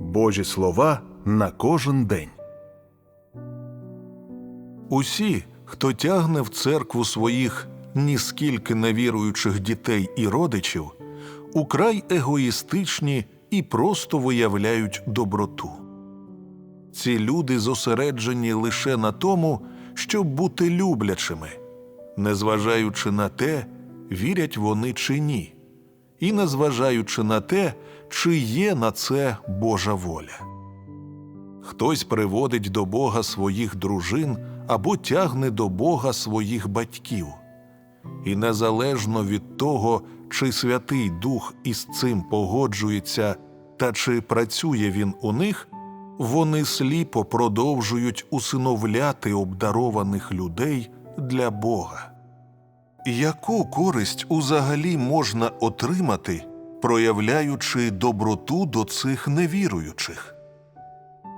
Божі слова на кожен день. Усі, хто тягне в церкву своїх ніскільки невіруючих дітей і родичів, украй егоїстичні і просто виявляють доброту. Ці люди зосереджені лише на тому, щоб бути люблячими, незважаючи на те, вірять вони чи ні, і незважаючи на те, чи є на це Божа воля. Хтось приводить до Бога своїх дружин або тягне до Бога своїх батьків. І незалежно від того, чи Святий Дух із цим погоджується та чи працює він у них, вони сліпо продовжують усиновляти обдарованих людей для Бога. Яку користь узагалі можна отримати, проявляючи доброту до цих невіруючих?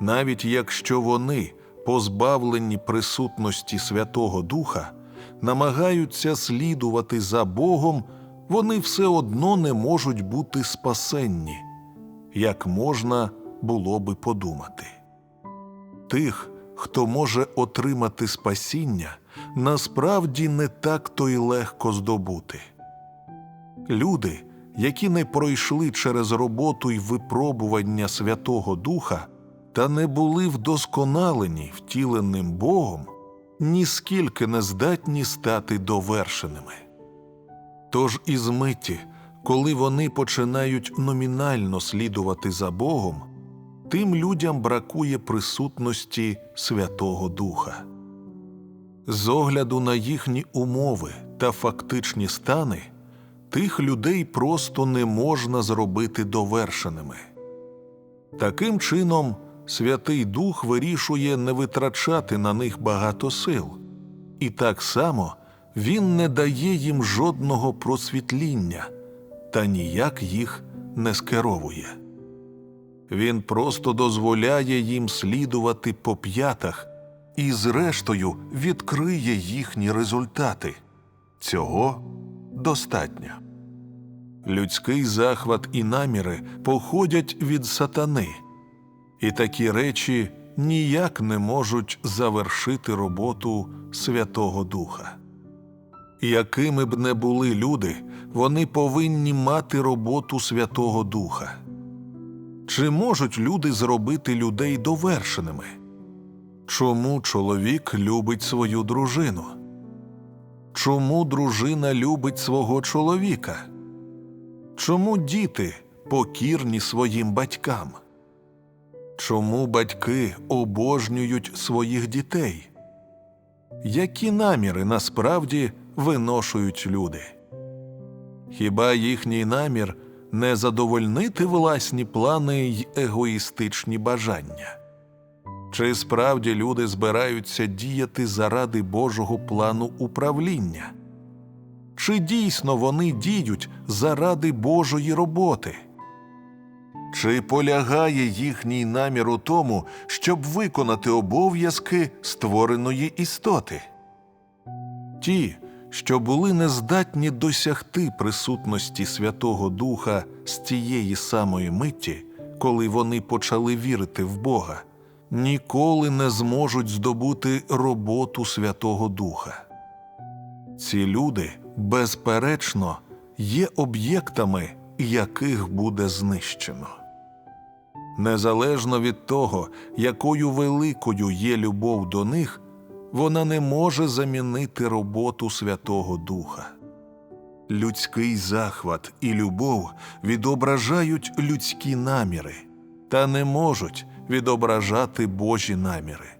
Навіть якщо вони, позбавлені присутності Святого Духа, намагаються слідувати за Богом, вони все одно не можуть бути спасенні, як можна було би подумати. Тих, хто може отримати спасіння, насправді не так то й легко здобути. Люди, які не пройшли через роботу й випробування Святого Духа та не були вдосконалені втіленим Богом, ніскільки не здатні стати довершеними. Тож із миті, коли вони починають номінально слідувати за Богом, тим людям бракує присутності Святого Духа. З огляду на їхні умови та фактичні стани, тих людей просто не можна зробити довершеними. Таким чином, Святий Дух вирішує не витрачати на них багато сил, і так само Він не дає їм жодного просвітління та ніяк їх не скеровує. Він просто дозволяє їм слідувати по п'ятах і, зрештою, відкриє їхні результати. Цього достатньо. Людський захват і наміри походять від сатани, і такі речі ніяк не можуть завершити роботу Святого Духа. Якими б не були люди, вони повинні мати роботу Святого Духа. Чи можуть люди зробити людей довершеними? Чому чоловік любить свою дружину? Чому дружина любить свого чоловіка? Чому діти покірні своїм батькам? Чому батьки обожнюють своїх дітей? Які наміри насправді виношують люди? Хіба їхній намір не задовольнити власні плани й егоїстичні бажання? Чи справді люди збираються діяти заради Божого плану управління? Чи дійсно вони діють заради Божої роботи? Чи полягає їхній намір у тому, щоб виконати обов'язки створеної істоти? Ті, що були нездатні досягти присутності Святого Духа з тієї самої миті, коли вони почали вірити в Бога, ніколи не зможуть здобути роботу Святого Духа. Ці люди, безперечно, є об'єктами, яких буде знищено. Незалежно від того, якою великою є любов до них, вона не може замінити роботу Святого Духа. Людський захват і любов відображають людські наміри та не можуть відображати Божі наміри.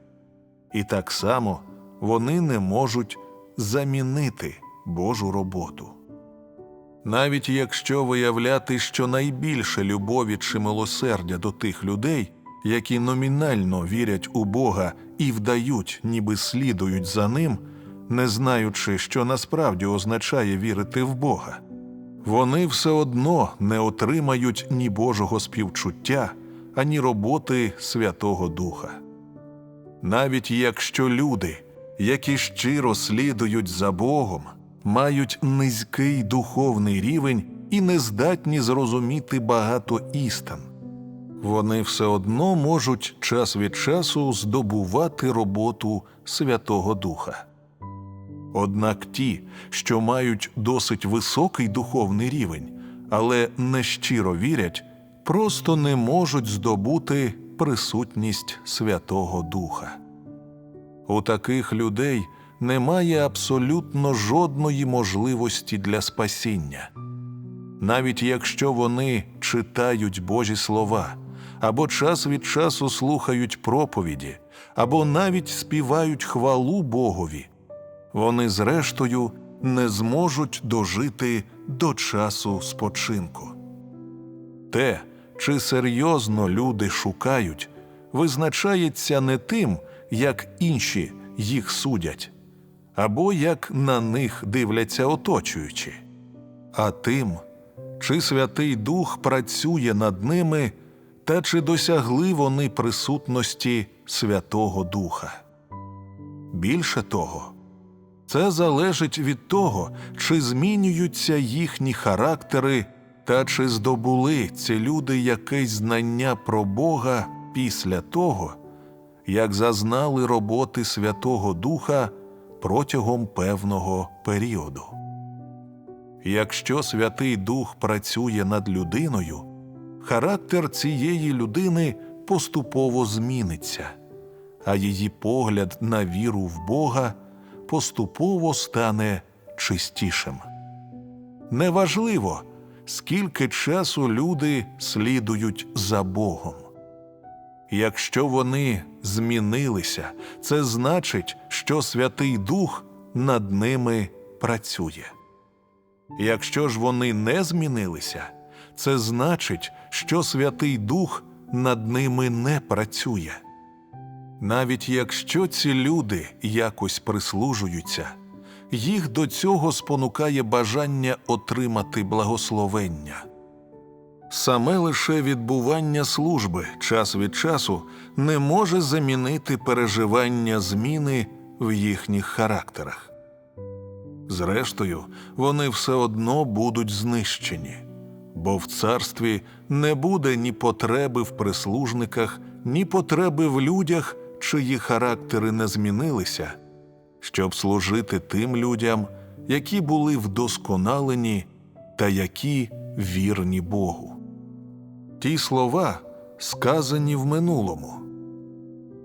І так само вони не можуть замінити Божу роботу. Навіть якщо виявляти щонайбільше любові чи милосердя до тих людей, які номінально вірять у Бога і вдають, ніби слідують за ним, не знаючи, що насправді означає вірити в Бога, вони все одно не отримають ні Божого співчуття, ані роботи Святого Духа. Навіть якщо люди, які щиро слідують за Богом, мають низький духовний рівень і не здатні зрозуміти багато істин. вони все одно можуть час від часу здобувати роботу Святого Духа. Однак ті, що мають досить високий духовний рівень, але нещиро вірять, просто не можуть здобути присутність Святого Духа. У таких людей немає абсолютно жодної можливості для спасіння. Навіть якщо вони читають Божі слова, або час від часу слухають проповіді, або навіть співають хвалу Богові, вони зрештою не зможуть дожити до часу спочинку. Те, чи серйозно люди шукають, визначається не тим, як інші їх судять, або як на них дивляться оточуючі, а тим, чи Святий Дух працює над ними та чи досягли вони присутності Святого Духа. Більше того, це залежить від того, чи змінюються їхні характери та чи здобули ці люди якесь знання про Бога після того, як зазнали роботи Святого Духа протягом певного періоду. Якщо Святий Дух працює над людиною, характер цієї людини поступово зміниться, а її погляд на віру в Бога поступово стане чистішим. Неважливо, скільки часу люди слідують за Богом. Якщо вони змінилися, це значить, що Святий Дух над ними працює. Якщо ж вони не змінилися, це значить, що Святий Дух над ними не працює. Навіть якщо ці люди якось прислужуються, їх до цього спонукає бажання отримати благословення. Саме лише відбування служби час від часу не може замінити переживання зміни в їхніх характерах. Зрештою, вони все одно будуть знищені, бо в царстві не буде ні потреби в прислужниках, ні потреби в людях, чиї характери не змінилися, щоб служити тим людям, які були вдосконалені та які вірні Богу. Ті слова сказані в минулому.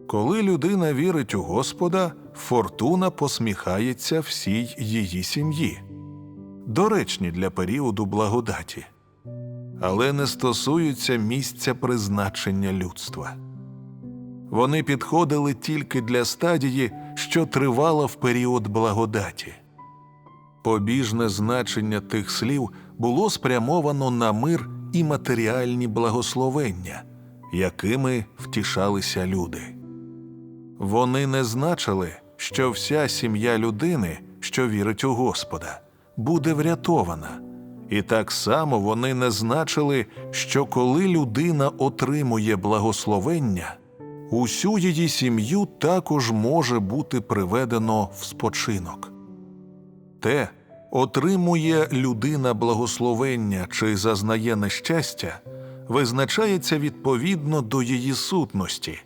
Коли людина вірить у Господа, фортуна посміхається всій її сім'ї, доречні для періоду благодаті, але не стосуються місця призначення людства. Вони підходили тільки для стадії, що тривала в період благодаті. Побіжне значення тих слів було спрямовано на мир і матеріальні благословення, якими втішалися люди. Вони не значили, що вся сім'я людини, що вірить у Господа, буде врятована, і так само вони не значили, що коли людина отримує благословення, усю її сім'ю також може бути приведено в спочинок. Те, отримує людина благословення чи зазнає нещастя, визначається відповідно до її сутності,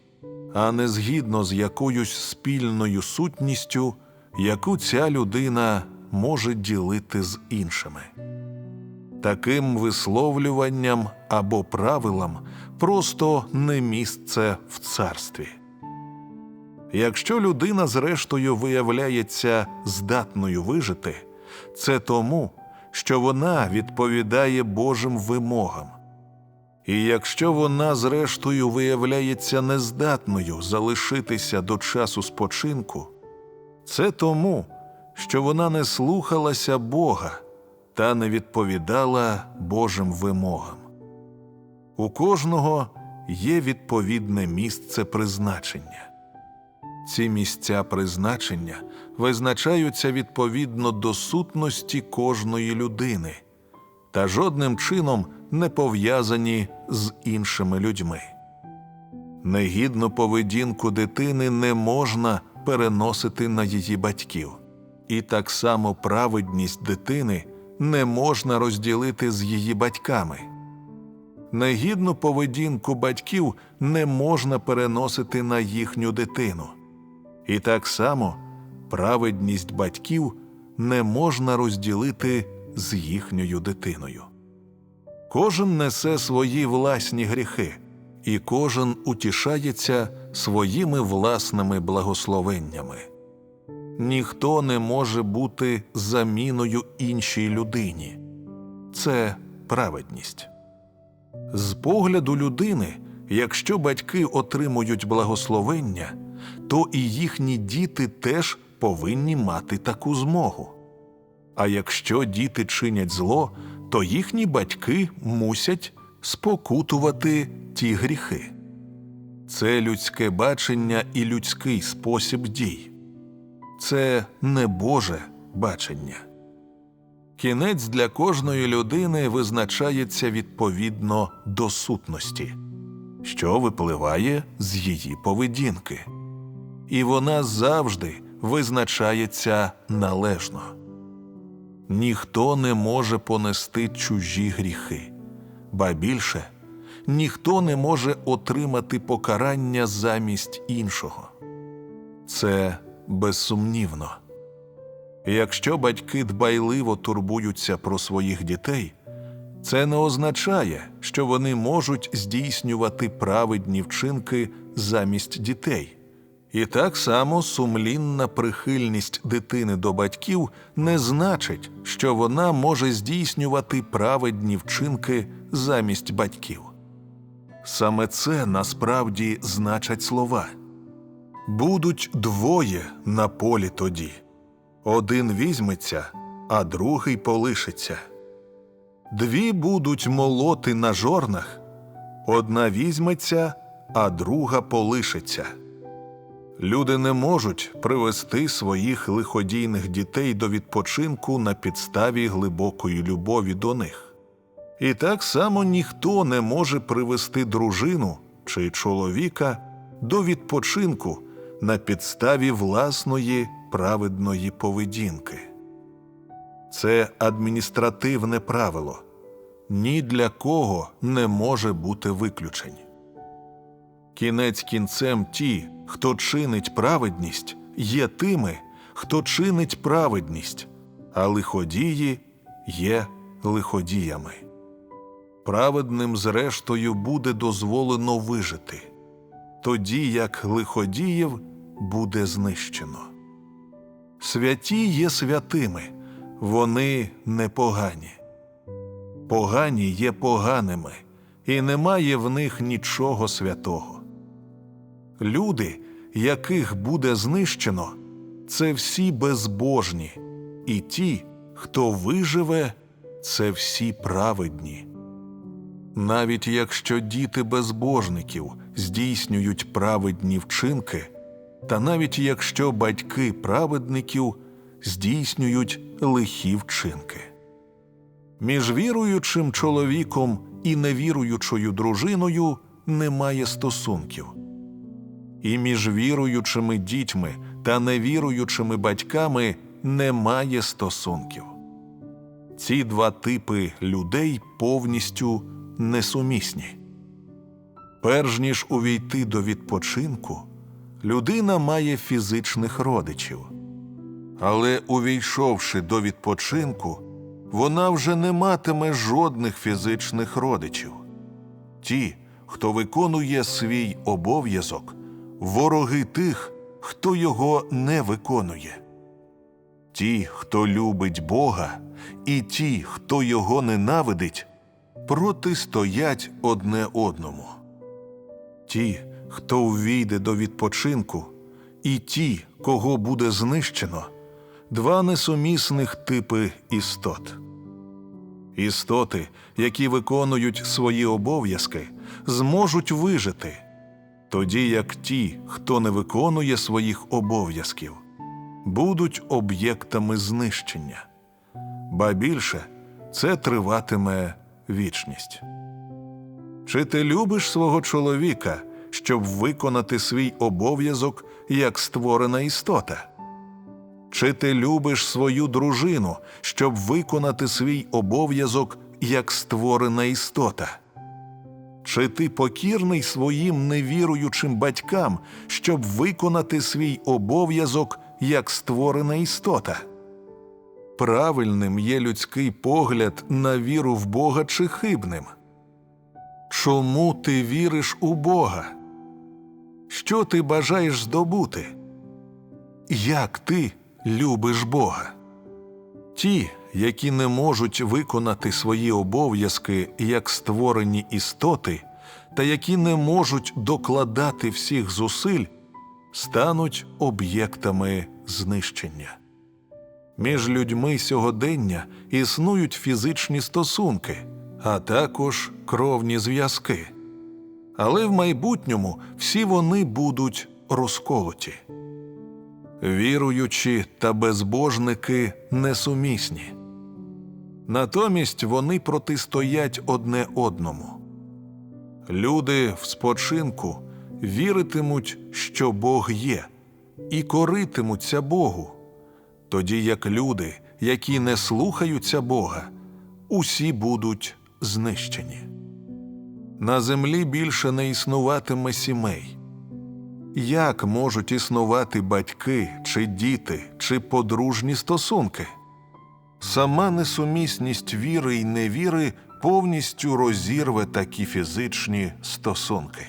а не згідно з якоюсь спільною сутністю, яку ця людина може ділити з іншими. Таким висловлюванням або правилам просто не місце в царстві. Якщо людина, зрештою, виявляється здатною вижити, це тому, що вона відповідає Божим вимогам. І якщо вона, зрештою, виявляється нездатною залишитися до часу спочинку, це тому, що вона не слухалася Бога та не відповідала Божим вимогам. У кожного є відповідне місце призначення. Ці місця призначення визначаються відповідно до сутності кожної людини та жодним чином не пов'язані з іншими людьми. Негідну поведінку дитини не можна переносити на її батьків, і так само праведність дитини не можна розділити з її батьками. Негідну поведінку батьків не можна переносити на їхню дитину. І так само праведність батьків не можна розділити з їхньою дитиною. Кожен несе свої власні гріхи, і кожен утішається своїми власними благословеннями. Ніхто не може бути заміною іншій людині. Це праведність. З погляду людини, якщо батьки отримують благословення, то і їхні діти теж повинні мати таку змогу. А якщо діти чинять зло, то їхні батьки мусять спокутувати ті гріхи. Це людське бачення і людський спосіб дій. Це не Боже бачення. Кінець для кожної людини визначається відповідно до сутності, що випливає з її поведінки, і вона завжди визначається належно. Ніхто не може понести чужі гріхи, ба більше ніхто не може отримати покарання замість іншого. Це безсумнівно. Якщо батьки дбайливо турбуються про своїх дітей, це не означає, що вони можуть здійснювати праведні вчинки замість дітей. І так само сумлінна прихильність дитини до батьків не значить, що вона може здійснювати праведні вчинки замість батьків. Саме це насправді значать слова будуть двоє на полі тоді. Один візьметься, а другий полишиться. Дві будуть молоти на жорнах, одна візьметься, а друга полишиться. Люди не можуть привести своїх лиходійних дітей до відпочинку на підставі глибокої любові до них. І так само ніхто не може привести дружину чи чоловіка до відпочинку на підставі власної праведної поведінки. Це адміністративне правило ні для кого не може бути виключень. Кінець кінцем ті, хто чинить праведність, є тими, хто чинить праведність, а лиходії є лиходіями. Праведним, зрештою, буде дозволено вижити, тоді як лиходіїв буде знищено. Святі є святими, вони непогані. Погані є поганими, і немає в них нічого святого. Люди, яких буде знищено, це всі безбожні, і ті, хто виживе, це всі праведні. Навіть якщо діти безбожників здійснюють праведні вчинки, та навіть якщо батьки праведників здійснюють лихі вчинки. Між віруючим чоловіком і невіруючою дружиною немає стосунків, і між віруючими дітьми та невіруючими батьками немає стосунків. Ці два типи людей повністю несумісні. Перш ніж увійти до відпочинку, людина має фізичних родичів. Але увійшовши до відпочинку, вона вже не матиме жодних фізичних родичів. Ті, хто виконує свій обов'язок, вороги тих, хто його не виконує. Ті, хто любить Бога, і ті, хто його ненавидить, протистоять одне одному. Ті, хто увійде до відпочинку, і ті, кого буде знищено, два несумісних типи істот. Істоти, які виконують свої обов'язки, зможуть вижити, тоді як ті, хто не виконує своїх обов'язків, будуть об'єктами знищення, ба більше це триватиме вічність. Чи ти любиш свого чоловіка, щоб виконати свій обов'язок як створена істота? Чи ти любиш свою дружину, щоб виконати свій обов'язок як створена істота? Чи ти покірний своїм невіруючим батькам, щоб виконати свій обов'язок як створена істота? Правильним є людський погляд на віру в Бога чи хибним? Чому ти віриш у Бога? Що ти бажаєш здобути? Як ти любиш Бога? Ті, які не можуть виконати свої обов'язки як створені істоти, та які не можуть докладати всіх зусиль, стануть об'єктами знищення. Між людьми сьогодення існують фізичні стосунки, а також кровні зв'язки. Але в майбутньому всі вони будуть розколоті. Віруючі та безбожники несумісні. Натомість вони протистоять одне одному. Люди в спочинку віритимуть, що Бог є, і коритимуться Богу, тоді як люди, які не слухаються Бога, усі будуть знищені. На землі більше не існуватиме сімей. Як можуть існувати батьки, чи діти, чи подружні стосунки? Сама несумісність віри й невіри повністю розірве такі фізичні стосунки.